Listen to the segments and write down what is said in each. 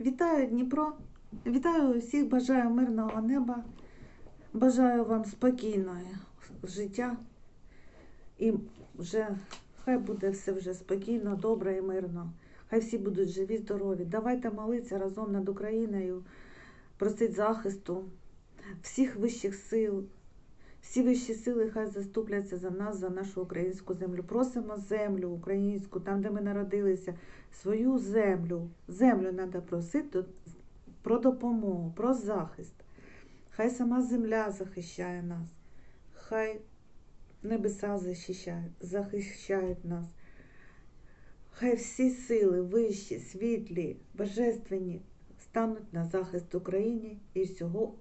Вітаю Дніпро, вітаю всіх, бажаю мирного неба, бажаю вам спокійного життя. І вже хай буде все вже спокійно, добре і мирно. Хай всі будуть живі, здорові. Давайте молитися разом над Україною, просить захисту всіх вищих сил. Всі вищі сили хай заступляться за нас, за нашу українську землю. Просимо землю українську, там, де ми народилися, свою землю. Землю треба просити про допомогу, про захист. Хай сама земля захищає нас, хай небеса захищають, захищають нас. Хай всі сили вищі, світлі, божественні стануть на захист Україні і всього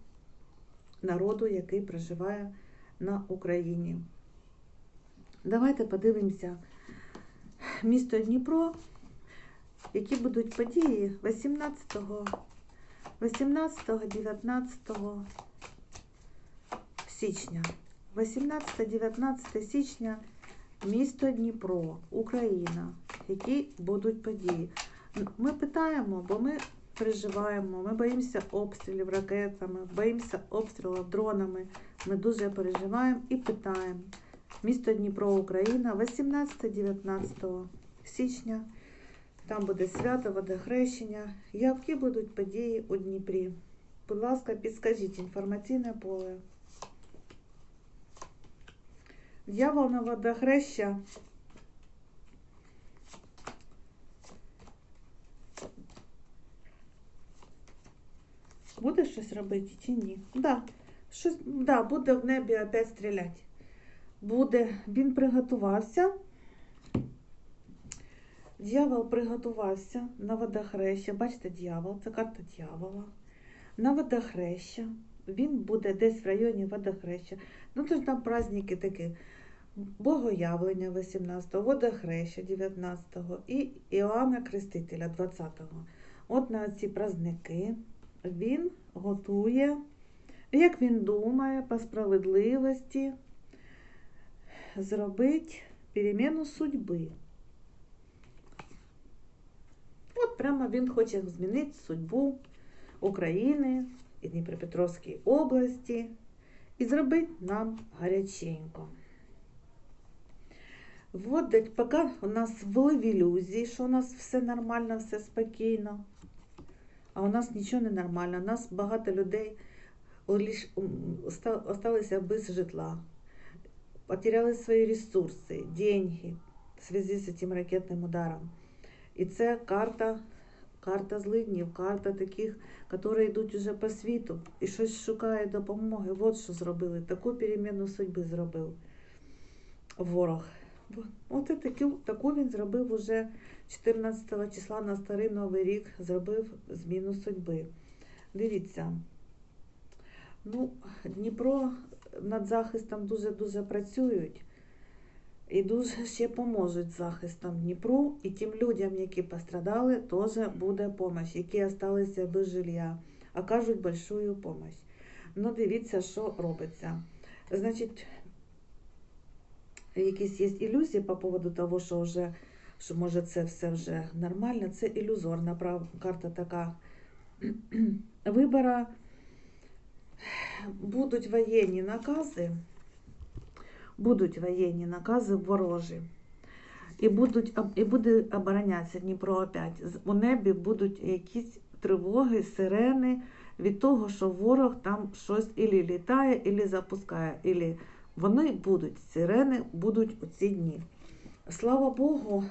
народу, який проживає на Україні. Давайте подивимося місто Дніпро, які будуть події 18, 18, 19 січня. 18-19 січня місто Дніпро, Україна. Які будуть події? Ми питаємо, бо ми переживаємо, ми боїмося обстрілів ракетами, боїмося обстрілів дронами. Ми дуже переживаємо і питаємо. Місто Дніпро, Україна, 18-19 січня. Там буде свято водохрещення. Які будуть події у Дніпрі? Будь ласка, підскажіть інформаційне поле. Дьявол на водохреща. Буде щось робити чи ні? Да. Щось, да, буде в небі опять стріляти. Буде, він приготувався. Дьявол приготувався на водохреща. Бачите, дьявол, це карта дьявола. На водохреща. Він буде десь в районі водохреща. Ну, то ж там праздники такі. Богоявлення 18-го, водохреща 19-го і Іоанна Крестителя 20-го. От на ці праздники він готує, як він думає, по справедливості зробити переміну судьби. От прямо він хоче змінити судьбу України і Дніпропетровської області і зробити нам гаряченько. Вводить, поки у нас були в ілюзії, що у нас все нормально, все спокійно. А у нас нічого не нормально. У нас багато людей залишилися без житла, потеряли свої ресурси, деньги в зв'язку з цим ракетним ударом. І це карта, карта злиднів, карта таких, які йдуть уже по світу і щось шукають допомоги. От що зробили. Таку переміну судьби зробив ворог. От таку, таку він зробив уже 14 числа на старий новий рік, зробив зміну судьби. Дивіться, ну, Дніпро над захистом дуже-дуже працюють і дуже ще поможуть захистом Дніпру. І тим людям, які пострадали, теж буде допомога, які залишилися без жилья, окажуть большую допомогу. Ну, дивіться, що робиться. Значить, якісь є ілюзії по поводу того, що вже що може це все вже нормально. Це ілюзорна карта така вибора. Будуть воєнні накази, будуть воєнні накази ворожі. І будуть, і буде оборонятися Дніпро опять. У небі будуть якісь тривоги, сирени від того, що ворог там щось ілі літає, ілі запускає, ілі вони будуть, сирени будуть у ці дні. Слава Богу,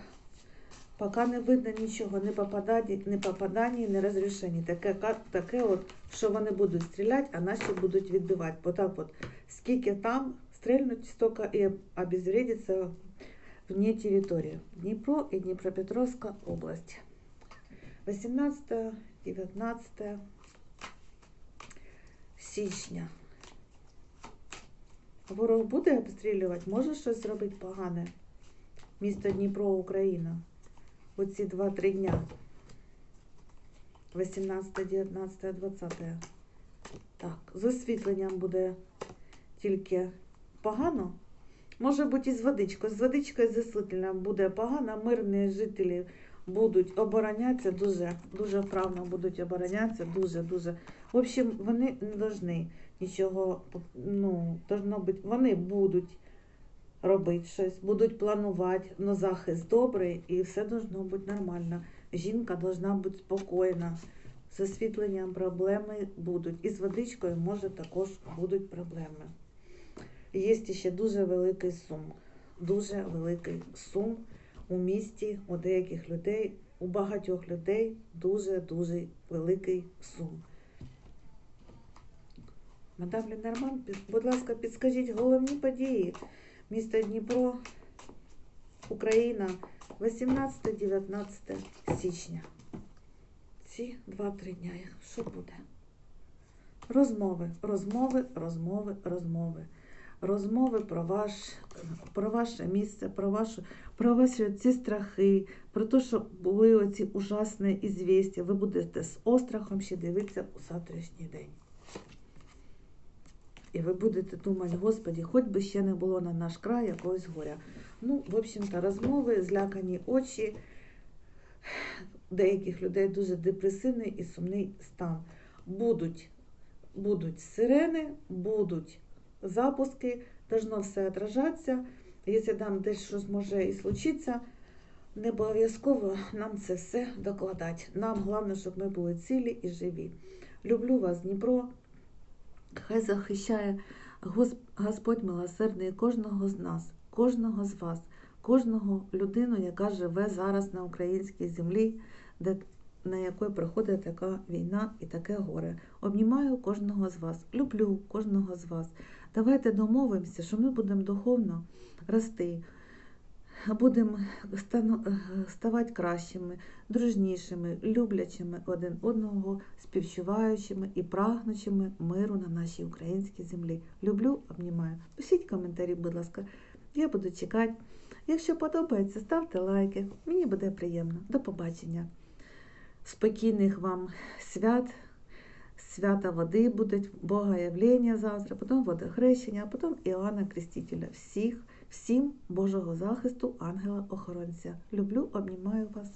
поки не видно нічого, не попадання, не попадання, не розрішення. Таке, таке от, що вони будуть стріляти, а наші будуть відбивати. Бо так от, скільки там стрельнуть, стільки і обезвредиться вне території. Дніпро і Дніпропетровська область. 18-19 січня. Ворог буде обстрілювати, може щось зробити погане. Місто Дніпро, Україна. Оці 2-3 дня. 18, 19, 20. Так, з освітленням буде тільки погано. Може бути і з водичкою. З водичкою з освітленням буде погано. Мирні жителі будуть оборонятися дуже, дуже вправно будуть оборонятися, дуже, дуже. В общем, вони не повинні нічого, ну, бути, вони будуть робити щось, будуть планувати, але захист добрий і все должно бути нормально. Жінка должна бути спокійна. З освітленням проблеми будуть. І з водичкою, може, також будуть проблеми. Є ще дуже великий сум. Дуже великий сум у місті у деяких людей, у багатьох людей дуже-дуже великий сум. Мадам Лінерман, будь ласка, підскажіть головні події міста Дніпро, Україна, 18-19 січня. Ці два-три дня. Що буде? Розмови, розмови, розмови, розмови. Розмови про, ваш, про ваше місце, про, вашу, про ваші ці страхи, про те, що були оці ужасні ізвістя. Ви будете з острахом ще дивитися у завтрашній день. І ви будете думати, Господі, хоч би ще не було на наш край якогось горя. Ну, в общем-то, розмови, злякані очі деяких людей дуже депресивний і сумний стан. Будуть, будуть сирени, будуть запуски, должно все отражатися. Якщо там десь щось може і случитися, не обов'язково нам це все докладати. Нам головне, щоб ми були цілі і живі. Люблю вас, Дніпро. Хай захищає Господь милосердний кожного з нас, кожного з вас, кожного людину, яка живе зараз на українській землі, де, на якої приходить така війна і таке горе. Обнімаю кожного з вас, люблю кожного з вас. Давайте домовимося, що ми будемо духовно рости, будемо ставати кращими, дружнішими, люблячими один одного, співчуваючими і прагнучими миру на нашій українській землі. Люблю, обнімаю. Пишіть коментарі, будь ласка. Я буду чекати. Якщо подобається, ставте лайки. Мені буде приємно. До побачення. Спокійних вам свят. Свята води будуть, Бога явлення завтра, потім водохрещення, а потім Іоанна Крестителя. Всіх, всім Божого захисту, ангела-охоронця. Люблю, обнімаю вас.